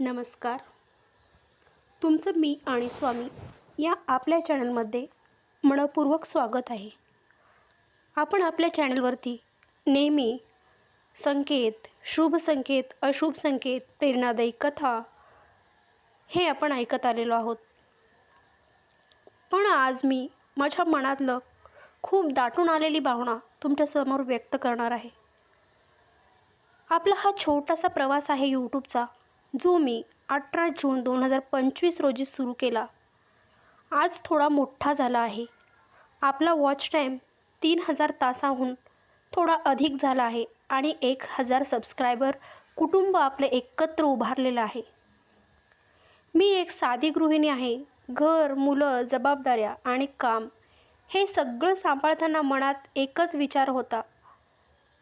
नमस्कार. तुमचं मी आणि स्वामी या आपल्या चॅनलमध्ये मनपूर्वक स्वागत आहे. आपण आपल्या चॅनलवरती नेहमी संकेत शुभ संकेत अशुभ संकेत प्रेरणादायी कथा हे आपण ऐकत आलेलो आहोत. पण आज मी माझ्या मनातलं खूप दाटून आलेली भावना तुमच्यासमोर व्यक्त करणार आहे. आपला हा छोटासा प्रवास आहे यूट्यूबचा जो मी अठरा जून दोन हजार पंचवीस रोजी सुरू केला. आज थोडा मोठा झाला आहे. आपला वॉच टाईम तीन हजार तासाहून थोडा अधिक झाला आहे आणि एक हजार सबस्क्रायबर कुटुंब आपलं एकत्र उभारलेलं आहे. मी एक साधी गृहिणी आहे. घर मुलं जबाबदाऱ्या आणि काम हे सगळं सांभाळताना मनात एकच विचार होता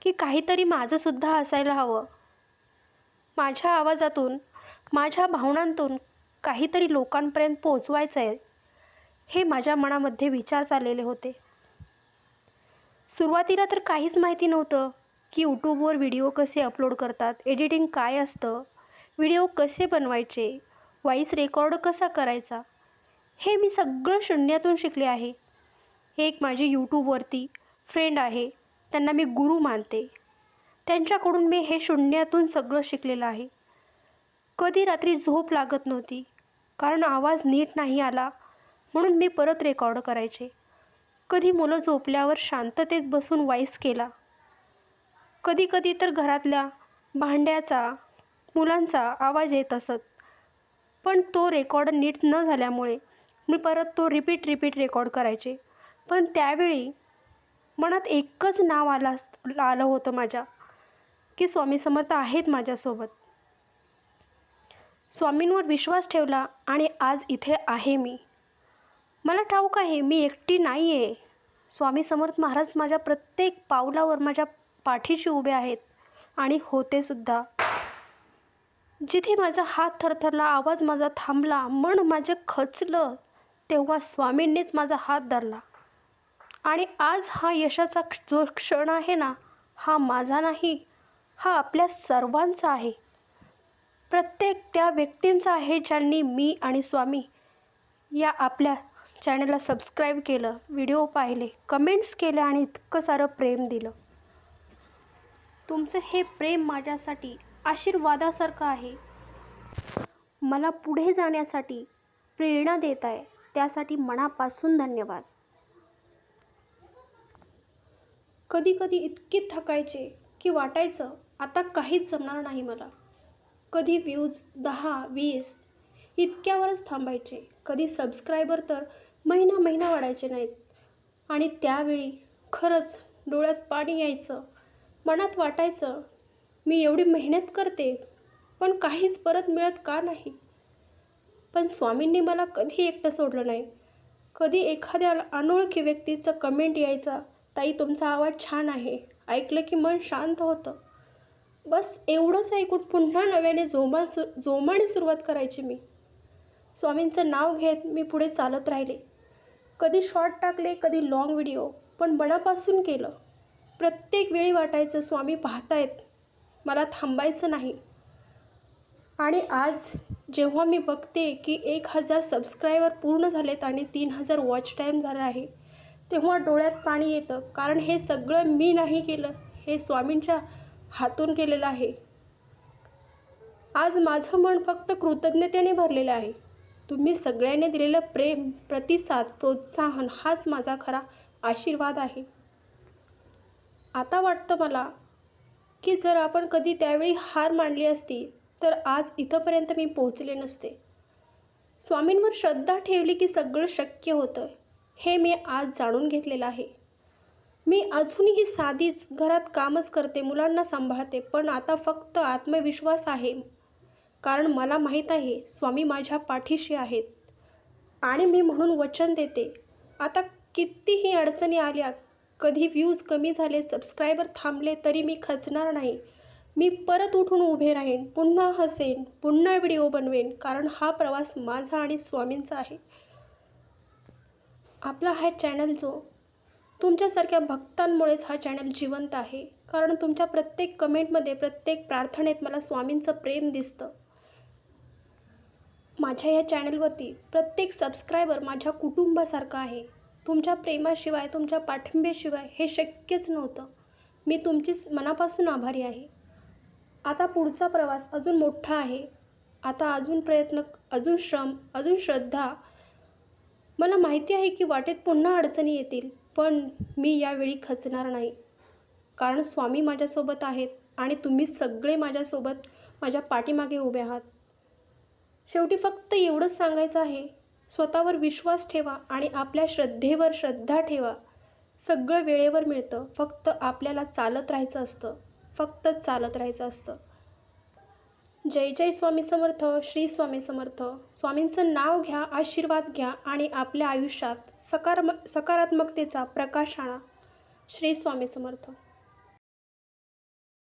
की काहीतरी माझंसुद्धा असायला हवं. माझ्या आवाजातून माझ्या भावनांतून काहीतरी लोकांपर्यंत पोचवायचं आहे हे माझ्या मनामध्ये विचार चाललेले होते. सुरुवातीला तर काहीच माहिती नव्हतं की यूट्यूबवर व्हिडिओ कसे अपलोड करतात एडिटिंग काय असतं व्हिडिओ कसे बनवायचे व्हॉईस रेकॉर्ड कसा करायचा हे मी सगळं शून्यातून शिकले आहे. एक माझी यूट्यूबवरती फ्रेंड आहे त्यांना मी गुरु मानते. त्यांच्याकडून मी हे शून्यातून सगळं शिकलेलं आहे. कधी रात्री झोप लागत नव्हती कारण आवाज नीट नाही आला म्हणून मी परत रेकॉर्ड करायचे. कधी मुलं झोपल्यावर शांततेत बसून वाईस केला. कधी कधी तर घरातल्या भांड्याचा मुलांचा आवाज येत असत. पण तो रेकॉर्ड नीट न झाल्यामुळे मी परत तो रिपीट रिपीट रेकॉर्ड करायचे. पण त्यावेळी मनात एकच नाव आलं अस- आलं होतं माझ्या. की स्वामी समर्थ आहेत माझ्यासोबत. स्वामींवर विश्वास ठेवला आणि आज इथे आहे मी. मला ठाऊक आहे मी एकटी नाही आहे स्वामी समर्थ महाराज माझ्या प्रत्येक पावलावर माझ्या पाठीशी उभे आहेत आणि होते सुद्धा. जिथे माझा हात थरथरला आवाज माझा थांबला मन माझं खचलं तेव्हा स्वामींनीच माझा हात धरला. आणि आज हा यशाचा जो क्षण आहे ना हा माझा नाही. हा आपल्या सर्वांचा आहे. प्रत्येक त्या व्यक्तींचा आहे ज्यांनी मी आणि स्वामी या आपल्या चॅनलला सबस्क्राईब केलं व्हिडिओ पाहिले कमेंट्स केले आणि इतकं सारं प्रेम दिलं. तुमचं हे प्रेम माझ्यासाठी आशीर्वादासारखं आहे. मला पुढे जाण्यासाठी प्रेरणा देत आहे. त्यासाठी मनापासून धन्यवाद. कधी कधी इतके थकायचे की वाटायचं आता काहीच जमणार नाही मला. कधी व्ह्यूज दहा वीस इतक्यावरच थांबायचे. कधी सबस्क्रायबर तर महिना महिना वाढायचे नाहीत. आणि त्यावेळी खरंच डोळ्यात पाणी यायचं मनात वाटायचं मी एवढी मेहनत करते पण काहीच परत मिळत का नाही? पण स्वामींनी मला कधी एकटं सोडलं नाही. कधी एखाद्या अनोळखी व्यक्तीचं कमेंट यायचा ताई तुमचा आवाज छान आहे. ऐकलं की मन शांत होतं. बस एवढंच ऐकून पुन्हा नव्याने जोमान सु जोमाने सुरुवात करायची मी. स्वामींचं नाव घेत मी पुढे चालत राहिले. कधी शॉर्ट टाकले कधी लाँग व्हिडिओ पण मनापासून केलं. प्रत्येक वेळी वाटायचं स्वामी पाहतायत. मला थांबायचं नाही. आणि आज जेव्हा मी बघते की एक हजार सबस्क्रायबर पूर्ण झालेत आणि तीन हजार वॉच टाईम झाला आहे तेव्हा डोळ्यात पाणी येतं. कारण हे सगळं मी नाही केलं हे स्वामींच्या हातून केलेलं आहे. आज माझं मन फक्त कृतज्ञतेने भरलेलं आहे. तुम्ही सगळ्यांनी दिलेलं प्रेम प्रतिसाद प्रोत्साहन हाच माझा खरा आशीर्वाद आहे. आता वाटतं मला की जर आपण कधी त्यावेळी हार मांडली असती तर आज इथंपर्यंत मी पोहोचले नसते. स्वामींवर श्रद्धा ठेवली की सगळं शक्य होतं हे मी आज जाणून घेतलेलं आहे. मी अजूनही साधीच घरात कामच करते मुलांना सांभाळते पण आता फक्त आत्मविश्वास आहे. कारण मला माहीत आहे स्वामी माझ्या पाठीशी आहेत. आणि मी म्हणून वचन देते. आता कितीही अडचणी आल्या कधी व्ह्यूज कमी झाले सबस्क्रायबर थांबले तरी मी खचणार नाही. मी परत उठून उभे राहीन पुन्हा हसेन पुन्हा व्हिडिओ बनवेन कारण हा प्रवास माझा आणि स्वामींचा आहे. आपला हा चॅनल जो तुमच्यासारख्या भक्तांमुळेच हा चॅनल जिवंत आहे. कारण तुमच्या प्रत्येक कमेंटमध्ये प्रत्येक प्रार्थनेत मला स्वामींचं प्रेम दिसतं. माझ्या या चॅनलवरती प्रत्येक सबस्क्रायबर माझ्या कुटुंबासारखा आहे. तुमच्या प्रेमाशिवाय तुमच्या पाठिंब्याशिवाय हे शक्यच नव्हतं. मी तुमचीच मनापासून आभारी आहे. आता पुढचा प्रवास अजून मोठा आहे. आता अजून प्रयत्न अजून श्रम अजून श्रद्धा. मला माहिती आहे की वाटेत पुन्हा अडचणी येतील. पण मी यावेळी खचणार नाही. कारण स्वामी माझ्यासोबत आहेत आणि तुम्ही सगळे माझ्यासोबत माझ्या पाठीमागे उभे आहात. शेवटी फक्त एवढंच सांगायचं आहे. स्वतःवर विश्वास ठेवा आणि आपल्या श्रद्धेवर श्रद्धा ठेवा. सगळं वेळेवर मिळतं. फक्त आपल्याला चालत राहायचं असतं. फक्त चालत राहायचं असतं. जय जय स्वामी समर्थ श्री स्वामी समर्थ. स्वामींचं नाव घ्या आशीर्वाद घ्या आणि आपल्या आयुष्यात सकार सकारात्मकतेचा प्रकाश आणा. श्री स्वामी समर्थ.